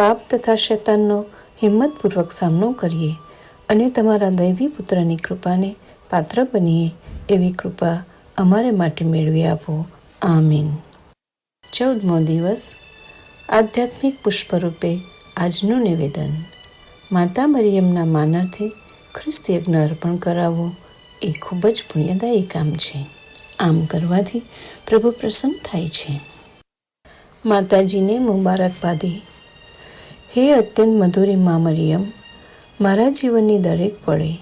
પાપ તથા શૈતાનનો હિંમતપૂર્વક સામનો કરીએ અને તમારા દૈવી પુત્રની કૃપાને પાત્ર બનીએ એવી કૃપા અમારે માટે મેળવી આપો. આમીન. ચૌદમો દિવસ, આધ્યાત્મિક પુષ્પરૂપે આજનું નિવેદન. માતા મરિયમના માનાર્થે ખ્રિસ્ત યજ્ઞ અર્પણ કરાવવો એ ખૂબ જ પુણ્યદાયી કામ છે. આમ કરવાથી પ્રભુ પ્રસન્ન થાય છે. માતાજીને મુબારકબાદી. હે અત્યંત મધુરી મા મરિયમ, મારા જીવનની દરેક પળે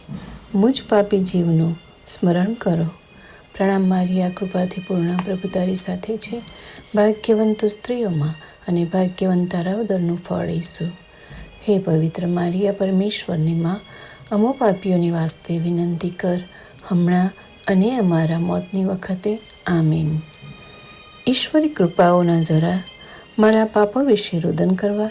મુજ પાપી જીવનું સ્મરણ કરો. પ્રણામ મારિયા કૃપાથી પૂર્ણ પ્રભુ તારી સાથે છે. ભાગ્યવંત સ્ત્રીઓમાં અને ભાગ્યવંત તારાવદરનું ફળ ઈસુ. હે પવિત્ર મારિયા પરમેશ્વરની માં, અમો પાપીઓની વાસ્તે વિનંતી કર, હમણાં અને અમારા મોતની વખતે, આમીન. ઈશ્વરી કૃપાઓના જરા મારા પાપો વિશે રુદન કરવા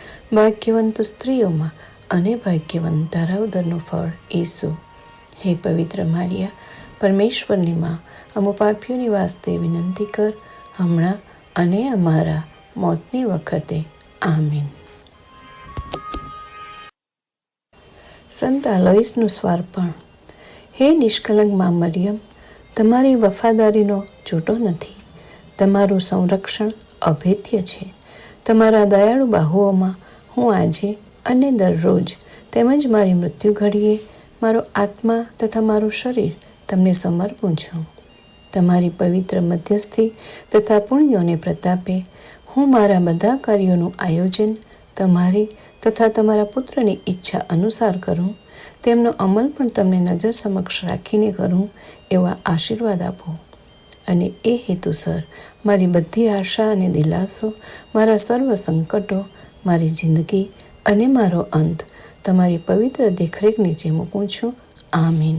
ભાગ્યવંત સ્ત્રીઓમાં અને ભાગ્યવંત તારા ઉદરનું ફળ ઈસુ. હે પવિત્ર મારિયા પરમેશ્વરની માં, અમુ પાપીઓની વાસ્તે વિનંતી કર, હમણાં અને અમારા મોતની વખતે. આમીન. સંત આલોઈસનું સ્વાર્પણ. હે નિષ્કલંક મા મરિયમ, તમારી વફાદારીનો છૂટો નથી. તમારું સંરક્ષણ અભેદ્ય છે. તમારા દયાળુ બાહુઓમાં હું આજે અને દરરોજ તેમજ મારી મૃત્યુ ઘડીએ મારો આત્મા તથા મારું શરીર તમને સમર્પું છું. તમારી પવિત્ર મધ્યસ્થી તથા પુણ્યોને પ્રતાપે હું મારા બધા કાર્યોનું આયોજન તમારી તથા તમારા પુત્રની ઈચ્છા અનુસાર કરું, તેમનો અમલ પણ તમને નજર સમક્ષ રાખીને કરું એવા આશીર્વાદ આપો. અને એ હેતુસર મારી બધી આશા અને દિલાસો, મારા સર્વ સંકટો મારી જિંદગી અને મારો અંત તમારી પવિત્ર દેખરેખ નીચે મૂકું છું. આમીન.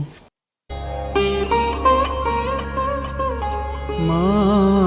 હે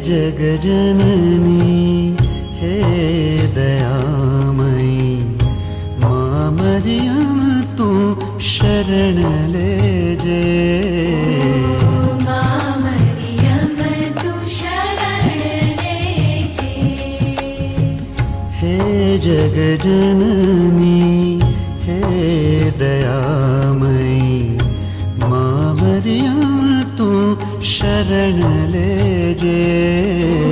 જગજનની હે દયામયી મા મરિયમ તું શરણ લેજે હે જગજનની હે શરણ લેજે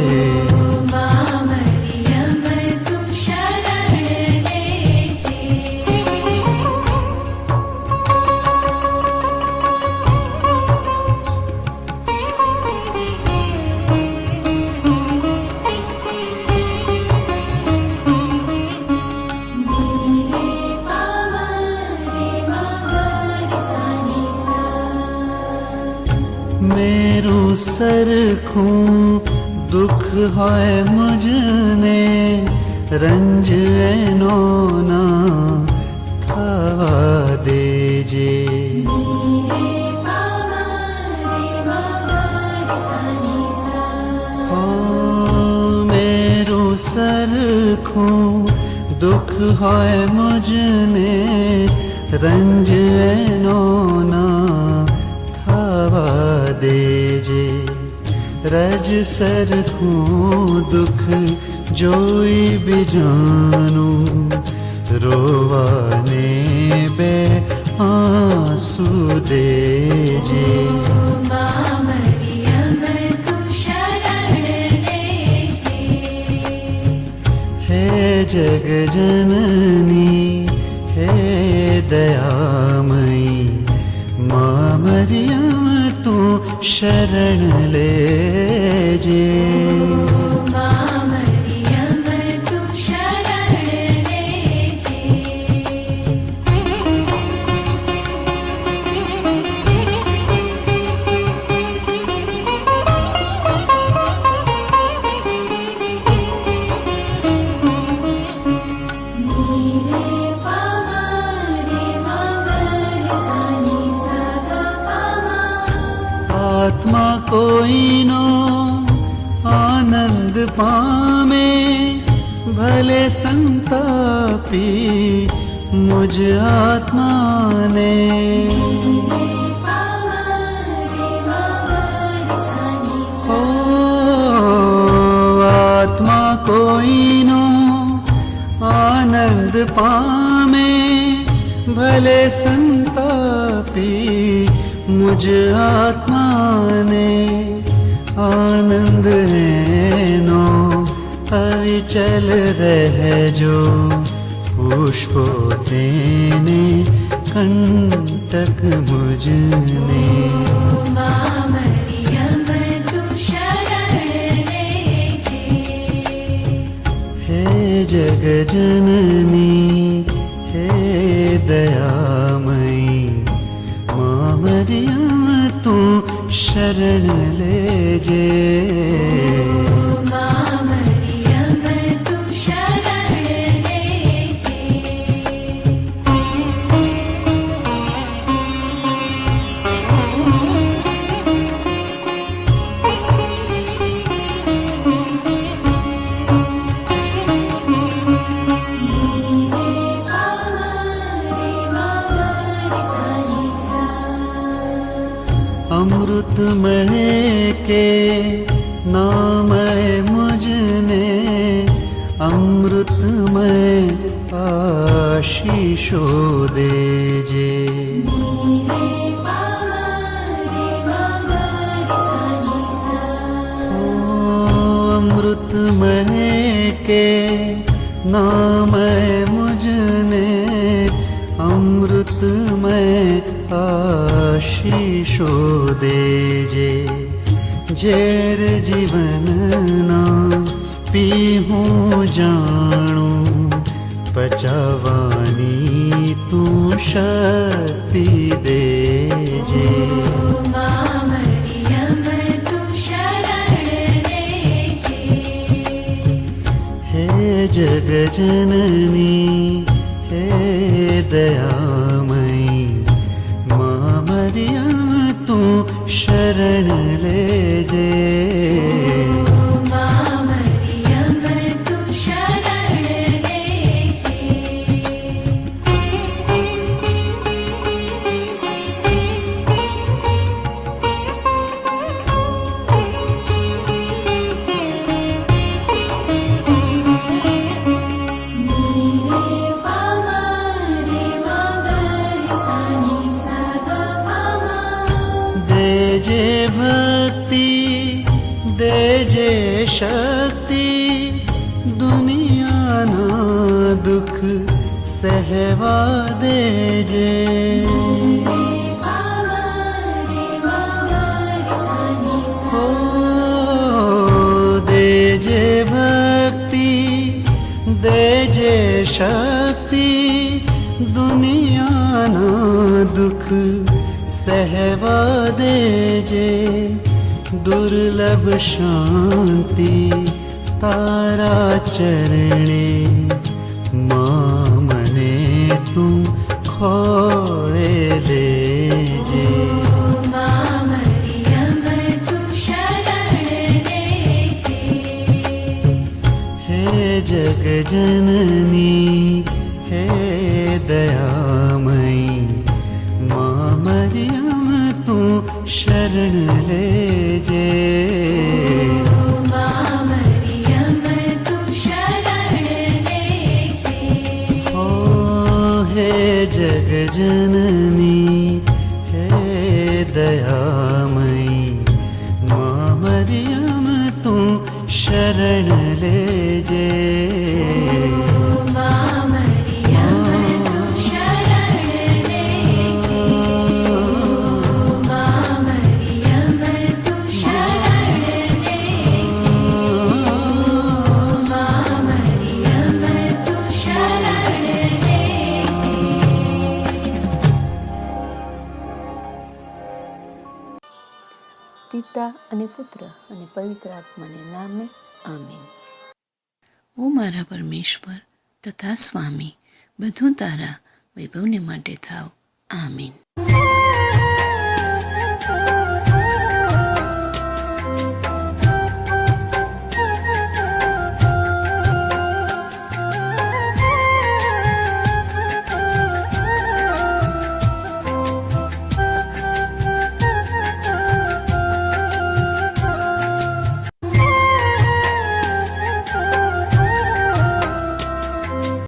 સરખું દુઃખ હોય મુજને રંજ એનો ના થવા દેજે મેરું સરખું દુઃખ હોય મુજને રંજ એનો ના થવા દેજે રજ સરખું દુઃખ જોઈ બીજાનું રોવાને બે આંસુ દેજે હે જગજનની હે દયામયી મા મરિયમ તું શરણ સંતાપી મુજ આત્માને ઓ આત્મા કોઈનો આનંદ પામે ભલે સંતાપી મુજ આત્માને આનંદ એનો અવિચલ રહેજો પુષ્પો તેને કંટક મુજને હે જગજનની હે દયામયી મા મરિયમ તું શરણ લેજે અમૃત મળે अमृत महे के नाम है मुझने अमृतमय आशीषो देजे अमृतमय के नाम है मुझने મસ્ત મેં આશીષો દેજે ઝેર જીવનના પી હું જાણું પચાવવાની તું શક્તિ દેજે હે જગજનની હે દયા સજ્યા તું શરણ લેજે દુઃખ સહેવા દેજે દુર્લભ શાંતિ તારા ચરણે પુત્ર અને પવિત્ર આત્માને નામે આમીન. ઓ મારા પરમેશ્વર તથા સ્વામી, બધું તારા વૈભવને માટે થાવ. આમીન.